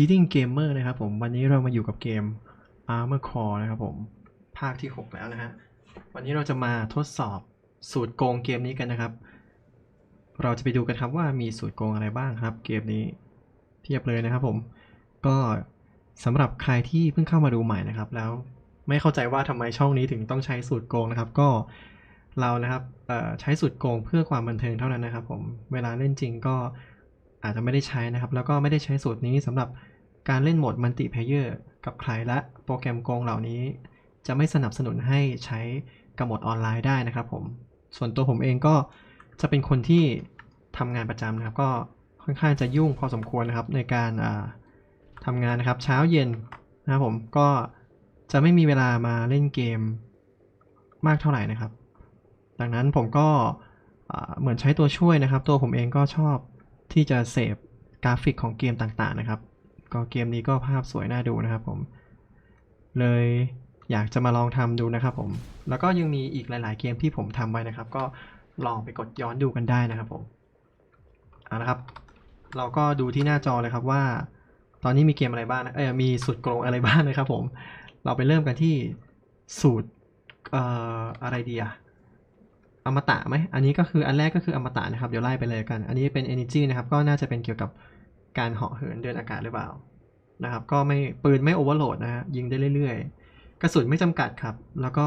Cheating Gamer นะครับผมวันนี้เรามาอยู่กับเกม Armor Core นะครับผมภาคที่ 6 แล้วนะฮะวันนี้เราจะมาทดสอบสูตรโกงเกมนี้กันนะครับ เราจะไปดูกันครับว่ามีสูตรโกงอะไรบ้างครับ เกมนี้เทียบเลยนะครับผมก็สำหรับใครที่เพิ่งเข้ามาดูใหม่นะครับ แล้วไม่เข้าใจว่าทำไมช่องนี้ถึงต้องใช้สูตรโกงนะครับ ก็เรานะครับใช้สูตรโกงเพื่อความบันเทิงเท่านั้นนะครับ ผมเวลาเล่นจริงก็อาจจะไม่ได้ใช้นะครับ แล้วก็ไม่ได้ใช้สูตรนี้สำหรับ การเล่นโหมดมัลติเพเยอร์กับใครและโปรแกรมโกงเหล่านี้ จะไม่สนับสนุนให้ใช้กับโหมดออนไลน์ได้นะครับผม ส่วนตัวผมเองก็จะเป็นคนที่ทำงานประจำนะครับ ก็ค่อนข้างจะยุ่งพอสมควรนะครับ ในการทำงานนะครับเช้าเย็นนะครับผมก็จะไม่มีเวลามาเล่นเกมมากเท่าไหร่นะครับ ดังนั้นผมก็เหมือนใช้ตัวช่วยนะครับ ตัวผมเองก็ชอบที่จะเสพกราฟิกของเกมต่างๆนะครับ ก็เกมนี้ก็ภาพสวยน่าดูนะครับผม เลยอยากจะมาลองทำดูนะครับผม แล้วก็ยังมีอีกหลาย ๆ เกมที่ผมทำไว้นะครับ ก็ลองไปกดย้อนดูกันได้นะครับผมเอาละครับ เราก็ดูที่หน้าจอเลยครับว่า ตอนนี้มีเกมอะไรบ้างนะเออมีสูตรโกงอะไรบ้างนะครับผม เราไปเริ่มกันที่สูตรเอ่ออะไรดีอะอมตะไหมอันนี้ก็คืออันแรกก็คืออมตะนะครับ เดี๋ยวไล่ไปเลยกัน อันนี้เป็น energy นะครับ ก็น่าจะเป็นเกี่ยวกับ การเหาะเหินเดินอากาศหรือเปล่านะครับ ก็ไม่ปืนไม่โอเวอร์โหลดนะฮะยิงได้เรื่อยๆ กระสุนไม่จำกัดครับ แล้วก็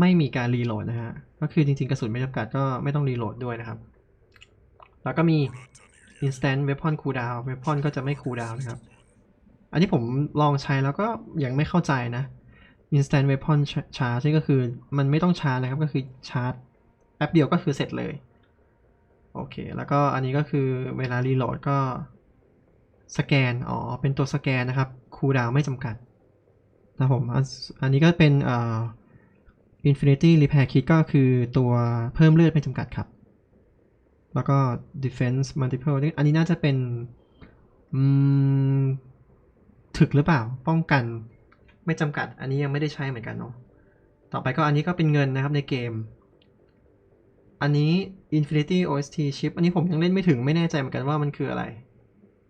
ไม่มีการรีโหลดนะฮะก็คือจริงๆ กระสุนไม่จำกัดก็ไม่ต้องรีโหลดด้วยนะครับ แล้วก็มี instant weapon cooldown weapon ก็จะไม่ cooldown นะครับ อันนี้ผมลองใช้แล้วก็ยังไม่เข้าใจนะ instant weapon charge ก็คือมันไม่ต้องชาร์จนะครับ ก็คือชาร์จแป๊บเดียวก็คือเสร็จเลย โอเค แล้วก็อันนี้ก็คือเวลารีโหลดก็ สแกน อ๋อ เป็นตัวสแกนนะครับ คูลดาวไม่จำกัดนะผม อันนี้ก็เป็นอ่อ Infinity Repair Kit ก็คือตัวเพิ่มเลือดไม่จำกัดครับ แล้วก็ Defense Multiple อันนี้น่าจะเป็นถึกหรือเปล่า ป้องกันไม่จำกัด อันนี้ยังไม่ได้ใช้เหมือนกันเนาะ ต่อไปก็อันนี้ก็เป็นเงินนะครับในเกม อันนี้ Infinity OST Chip อันนี้ผมยังเล่นไม่ถึงไม่แน่ใจเหมือนกันว่ามันคืออะไร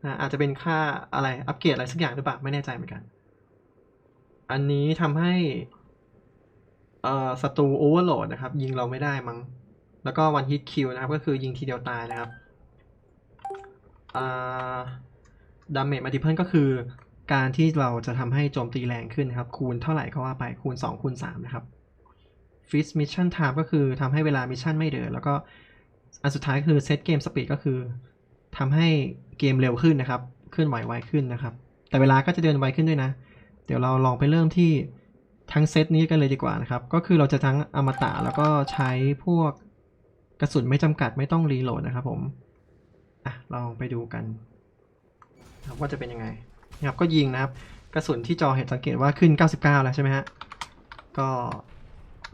นะอาจจะเป็นค่าอะไรอัปเกรดอะไรสักอย่างหรือเปล่าไม่แน่ใจเหมือนกัน อันนี้ทำให้เอ่อศัตรูโอเวอร์โหลดนะครับ ยิงเราไม่ได้มั้งแล้วก็วันฮิตคิวนะครับ ก็คือยิงทีเดียวตายนะครับอ่าดาเมจมัลติเพิลก็คือ การที่เราจะทำให้โจมตีแรงขึ้นนะครับ คูณเท่าไหร่ก็ว่าไปคูณ 2 คูณ 3 นะครับฟิสมิชชั่นไทม์ก็คือทำให้เวลามิชชั่นไม่เดินแล้วก็อันสุดท้ายคือเซตเกมสปีดก็คือ ทำให้เกมเร็วขึ้นนะครับ เคลื่อนไหวไวขึ้นนะครับ แต่เวลาก็จะเดินไวขึ้นด้วยนะ เดี๋ยวเราลองไปเริ่มที่ทั้งเซตนี้กันเลยดีกว่านะครับ ก็คือเราจะทั้งอมตะแล้วก็ใช้พวกกระสุนไม่จำกัดไม่ต้องรีโหลดนะครับผม อะ ลองไปดูกันครับว่าจะเป็นยังไงนะครับก็ยิงนะครับ กระสุนที่จอเห็นสังเกตว่าขึ้น 99 แล้วใช่ไหมฮะ ก็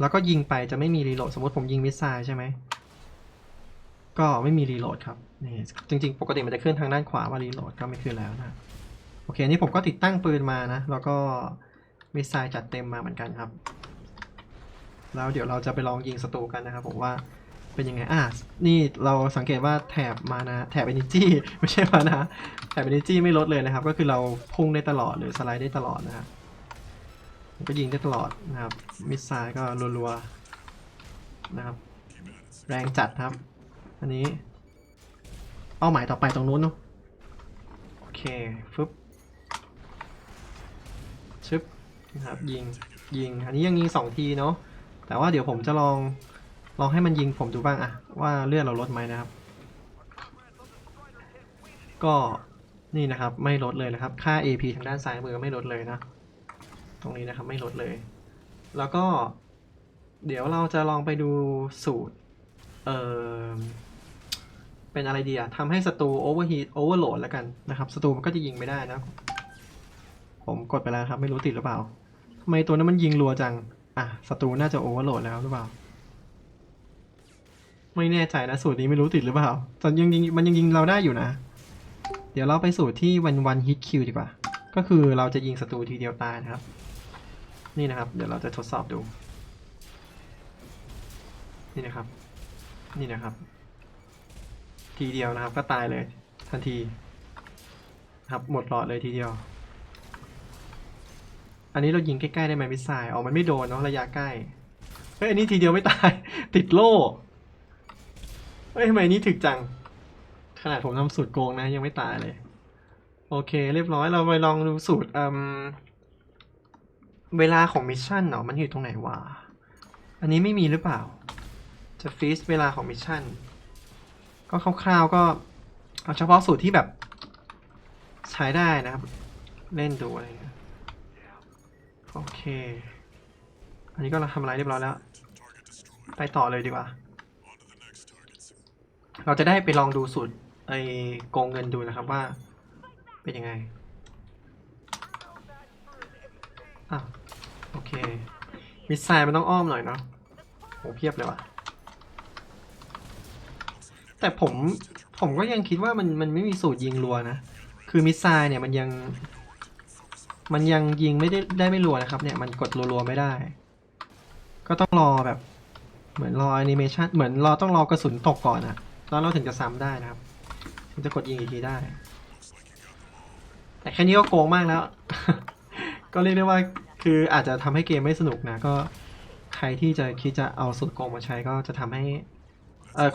แล้วก็ยิงไปจะไม่มีรีโหลด สมมติผมยิงมิสไซล์ใช่ไหม ก็ไม่มีรีโหลดครับนี่จริงๆ ปกติมันจะขึ้นทางด้านขวาว่ารีโหลดก็ไม่ขึ้นแล้วนะโอเคอันนี้ผมก็ติดตั้งปืนมานะ แล้วก็มิสไซล์จัดเต็มมาเหมือนกันครับ แล้วเดี๋ยวเราจะไปลองยิงศัตรูกันนะครับผมว่าเป็นยังไงอะนี่เราสังเกตว่าแถบมานะ แถบ energy ไม่ใช่มานะแถบ energy ไม่ลดเลยนะครับ ก็คือเราพุ่งได้ตลอดหรือสไลด์ได้ตลอดนะครับก็ยิงได้ตลอดนะครับมิสไซล์ก็รัวๆนะครับ แรงจัดครับ อันนี้เป้าหมายต่อไปตรงนู้นเนาะโอเคฟึบชึบนะครับยิงยิง อันนี้ยังยิงสองทีเนาะแต่ว่าเดี๋ยวผมจะลองลองให้มันยิงผมดูบ้างอะว่าเลือดเราลดไหมนะครับ ก็นี่นะครับไม่ลดเลยนะครับ ค่า AP ทางด้านซ้ายมือไม่ลดเลยนะ ตรงนี้นะครับไม่ลดเลย แล้วก็ เดี๋ยวเราจะลองไปดูสูตร เออ เป็นอะไรดีอะทำให้ศัตรูโอเวอร์ฮีทโอเวอร์โหลดแล้วกันนะครับศัตรูมันก็จะยิงไม่ได้นะ ผมกดไปแล้วครับไม่รู้ติดหรือเปล่าทำไมตัวนั้นมันยิงรัวจัง อะศัตรูน่าจะโอเวอร์โหลดแล้วหรือเปล่า ไม่แน่ใจนะสูตรนี้ไม่รู้ติดหรือเปล่าแต่ยังยิงมันยังยิงเราได้อยู่นะ เดี๋ยวเราไปสูตรที่วันวันฮิตคิวดีกว่า ก็คือเราจะยิงศัตรูทีเดียวตายนะครับ นี่นะครับ เดี๋ยวเราจะทดสอบดู นี่นะครับ นี่นะครับ ทีเดียวนะครับ ก็ตายเลยทันทีครับหมดหลอดเลยทีเดียว อันนี้เรายิงใกล้ๆได้ไหมมิสไซล์อ๋อมันไม่โดนเนาะระยะใกล้เฮ้ยอันนี้ทีเดียวไม่ตาย ติดโล่เฮ้ยทำไมนนี้ถึกจัง ขนาดผมทำสูตรโกงนะยังไม่ตายเลย โอเค เรียบร้อยเราไปลองดูสูตรอืมเวลาของมิชชั่นเนาะมันอยู่ตรงไหนวะอันนี้ไม่มีหรือเปล่า จะฟรีซเวลาของมิชชั่น ก็คร่าวๆก็เอาเฉพาะสูตรที่แบบ ใช้ได้นะครับ เล่นดูอะไรเงี้ยโอเค อันนี้ก็เราทำอะไรเรียบร้อยแล้ว ไปต่อเลยดีกว่า เราจะได้ไปลองดูสูตรไอ้โกงเงินดูนะครับว่า เป็นยังไงอะโอเคมิสไซล์มันต้องอ้อมหน่อยเนาะโหเพียบเลยว่ะ แต่ผมผมก็ยังคิดว่ามันมันไม่มีสูตรยิงรัวนะ คือมิสไซล์เนี่ยมันยัง มันยังยิงไม่ได้ได้ไม่รัวนะครับ เนี่ยมันกดรัวๆไม่ได้ ก็ต้องรอแบบ เหมือนรอแอนิเมชันเหมือนรอต้องรอกระสุนตกก่อนอะแล้วเราถึงจะซ้ำได้นะครับถึงจะกดยิงอีกทีได้ แต่แค่นี้ก็โกงมากแล้ว ก็เรียกได้ว่าคืออาจจะทำให้เกมไม่สนุกนะ ก็ใครที่จะคิดจะเอาสูตรโกงมาใช้ก็จะทำให้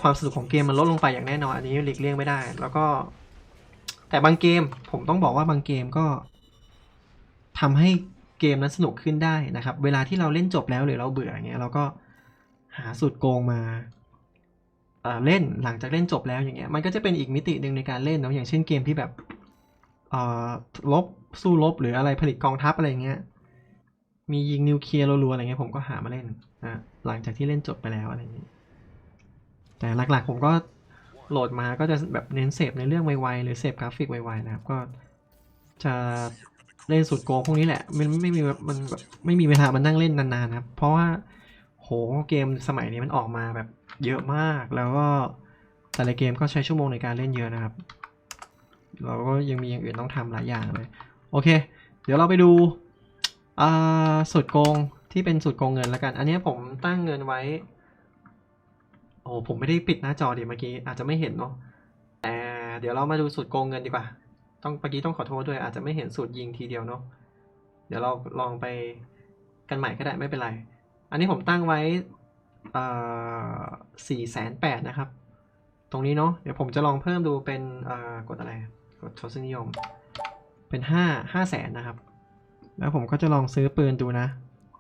ความสนุกของเกมมันลดลงไปอย่างแน่นอน อันนี้หลีกเลี่ยงไม่ได้ แล้วก็ แต่บางเกมผมต้องบอกว่าบางเกมก็ทำให้เกมนั้นสนุกขึ้นได้นะครับ เวลาที่เราเล่นจบแล้วหรือเราเบื่ออย่างเงี้ยเราก็หาสูตรโกงมาเล่นหลังจากเล่นจบแล้วอย่างเงี้ยมันก็จะเป็นอีกมิติหนึ่งในการเล่นเนาะอย่างเช่นเกมที่แบบเอ่อลบสู้รบหรืออะไรผลิตกองทัพอะไรเงี้ยมียิงนิวเคลียร์รัวๆอะไรเงี้ยผมก็หามาเล่นนะหลังจากที่เล่นจบไปแล้วอะไรอย่างงี้ย แต่หลักๆผมก็โหลดมาก็จะแบบเน้นเสพในเรื่องไวๆหรือเสพกราฟิกไวๆนะครับก็จะเล่นสุดโกงพวกนี้แหละ มันไม่มีมันแบบไม่มีเวลามานั่งเล่นนานๆนะครับ เพราะว่าโหเกมสมัยนี้มันออกมาแบบเยอะมาก แล้วก็แต่ละเกมก็ใช้ชั่วโมงในการเล่นเยอะนะครับ เราก็ยังมีอย่างอื่นต้องทำหลายอย่างเลย โอเค เดี๋ยวเราไปดูสูตรโกงที่เป็นสูตรโกงเงินแล้วกัน อันนี้ผมตั้งเงินไว้ โอ้ผมไม่ได้ปิดหน้าจอดิเมื่อกี้อาจจะไม่เห็นเนาะแต่เดี๋ยวเรามาดูสูตรโกงเงินดีกว่า ต้องเมื่อกี้ต้องขอโทษด้วย อาจจะไม่เห็นสูตรยิงทีเดียวเนาะเดี๋ยวเราลองไปกันใหม่ก็ได้ไม่เป็นไร อันนี้ผมตั้งไว้สี่แสนแปดนะครับ ตรงนี้เนาะเดี๋ยวผมจะลองเพิ่มดูเป็นกดอะไรกดทศนิยม เป็นห้าห้าแสนนะครับ แล้วผมก็จะลองซื้อปืนดูนะ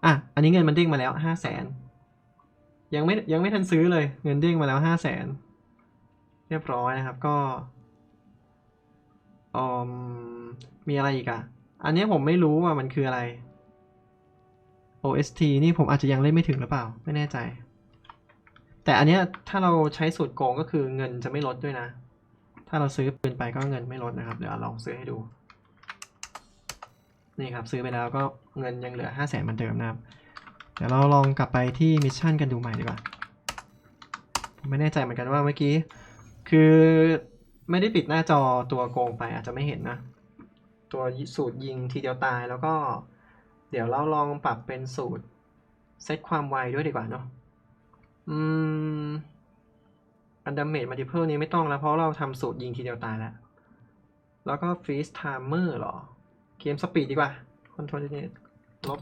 อะอันนี้เงินมันเด้งมาแล้วห้าแสน ยังไม่ยังไม่ทันซื้อเลย เงินเด้งมาแล้วห้าแสนเรียบร้อยนะครับก็อมมีอะไรอีกอะอันนี้ผมไม่รู้ว่ามันคืออะไร OST นี่ผมอาจจะยังเล่นไม่ถึงหรือเปล่า ไม่แน่ใจ แต่อันเนี้ยถ้าเราใช้สูตรโกงก็คือเงินจะไม่ลดด้วยนะ ถ้าเราซื้อปืนไปก็เงินไม่ลดนะครับ เดี๋ยวลองซื้อให้ดู นี่ครับซื้อไปแล้วก็เงินยังเหลือห้าแสนเหมือนเดิมนะครับ เดี๋ยวเราลองกลับไปที่มิชชั่นกันดูใหม่ดีกว่าผมไม่แน่ใจเหมือนกันว่าเมื่อกี้ คือไม่ได้ปิดหน้าจอตัวโกงไปอาจจะไม่เห็นนะ ตัวสูตรยิงทีเดียวตายแล้วก็ เดี๋ยวเราลองปรับเป็นสูตรเซตความไวด้วยดีกว่าเนาะอืมอันดัมเมจมัลติเพิลนี้ไม่ต้องแล้ว เพราะเราทำสูตรยิงทีเดียวตายแล้ว แล้วก็ฟรีสไทม์เมอร์หรอ เกมสปีดดีกว่าคอนโทรลเนตลบ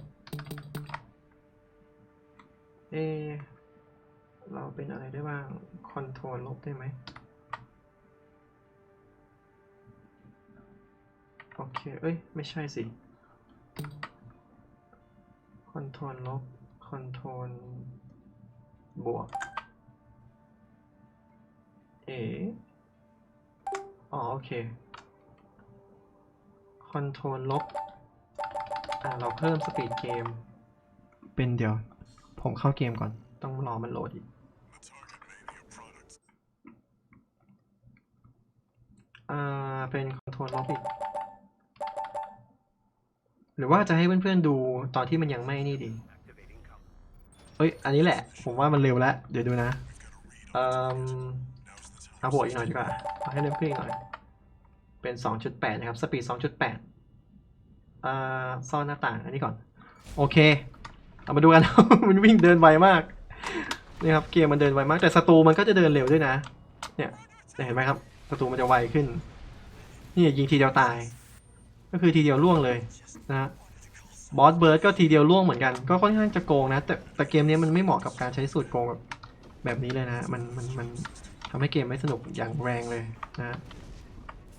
เอ เราเป็นอะไรได้บ้าง คอนโทรลลบได้ไหม โอเค เอ้ย ไม่ใช่สิ คอนโทรลลบ คอนโทรลบวก เอ อ๋อ โอเค คอนโทรลลบ อ่า เราเพิ่มสปีดเกม เป็นเดี๋ยว ผมเข้าเกมก่อน ต้องรอมันโหลดอีกอ่า เป็นคอนโทรลลบอีก หรือว่าจะให้เพื่อนๆดูตอนที่มันยังไม่นี่ดีเอ้ย อันนี้แหละ ผมว่ามันเร็วแล้ว เดี๋ยวดูนะ เอ่อเอาบวอีกหน่อยดีกว่าเอาให้เร็วขึ้นอีกหน่อย เป็น 2.8 นะครับ สปีด 2.8อ่าซ่อนหน้าต่างอันนี้ก่อน โอเค เอามาดูกัน มันวิ่งเดินไวมากนี่ครับเกมมันเดินไวมาก แต่ศัตรูมันก็จะเดินเร็วด้วยนะ เนี่ยเห็นไหมครับศัตรูมันจะไวขึ้น นี่ยิงทีเดียวตาย ก็คือทีเดียวล่วงเลยนะฮะบอสเบิร์ดก็ทีเดียวล่วงเหมือนกัน ก็ค่อนข้างจะโกงนะ แต่แต่เกมนี้มันไม่เหมาะกับการใช้สูตรโกงแบบแบบนี้เลยนะ มันมันมันทำให้เกมไม่สนุกอย่างแรงเลยนะ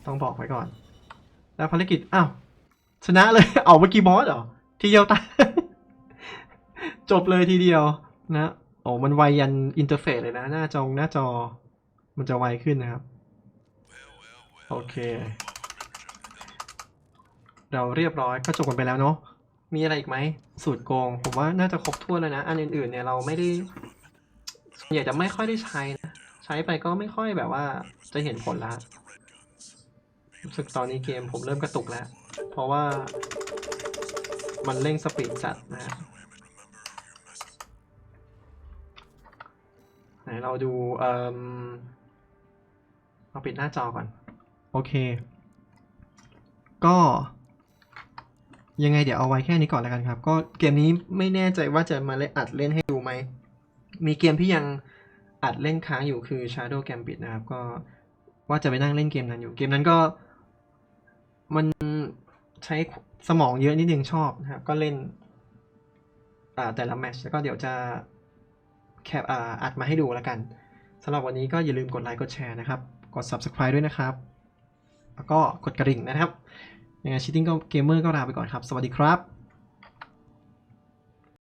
ต้องบอกไว้ก่อน แล้วภารกิจ อ้าว ชนะเลย เอาเมื่อกี้บอสเหรอ ทีเดียวตาย จบเลยทีเดียวนะโอ้มันไวยันอินเทอร์เฟซเลยนะ หน้าจอหน้าจอ มันจะไวขึ้นนะครับ โอเค เราเรียบร้อยก็จบกันไปแล้วเนาะมีอะไรอีกไหม สูตรโกง ผมว่าน่าจะครบถ้วนแล้วนะ อันอื่นๆเนี่ยเราไม่ได้ส่วนใหญ่จะไม่ค่อยได้ใช้นะ ใช้ไปก็ไม่ค่อยแบบว่าจะเห็นผลละรู้สึกตอนนี้เกมผมเริ่มกระตุกแล้ว เพราะว่ามันเร่งสปีดจัดนะ เราดูเอ่มเราปิดหน้าจอก่อน โอเค ก็ยังไงเดี๋ยวเอาไว้แค่นี้ก่อนแล้วกันครับ ก็เกมนี้ไม่แน่ใจว่าจะมาเล่นอัดเล่นให้ดูไหม มีเกมที่ยังอัดเล่นค้างอยู่คือ Shadow Gambit นะครับ ก็ว่าจะไปนั่งเล่นเกมนั้นอยู่ เกมนั้นก็มันใช้สมองเยอะนิดนึงชอบนะครับ ก็เล่นแต่ละแมชแล้วก็เดี๋ยวจะ แคปอ่าอัดมาให้ดูแล้วกันสำหรับวันนี้ก็อย่าลืมกดไลค์กดแชร์นะครับ กด Subscribe ด้วยนะครับ แล้วก็กดกระดิ่งนะครับยังไงชิตติ้งก็เกมเมอร์ก็ลาไปก่อนครับ สวัสดีครับ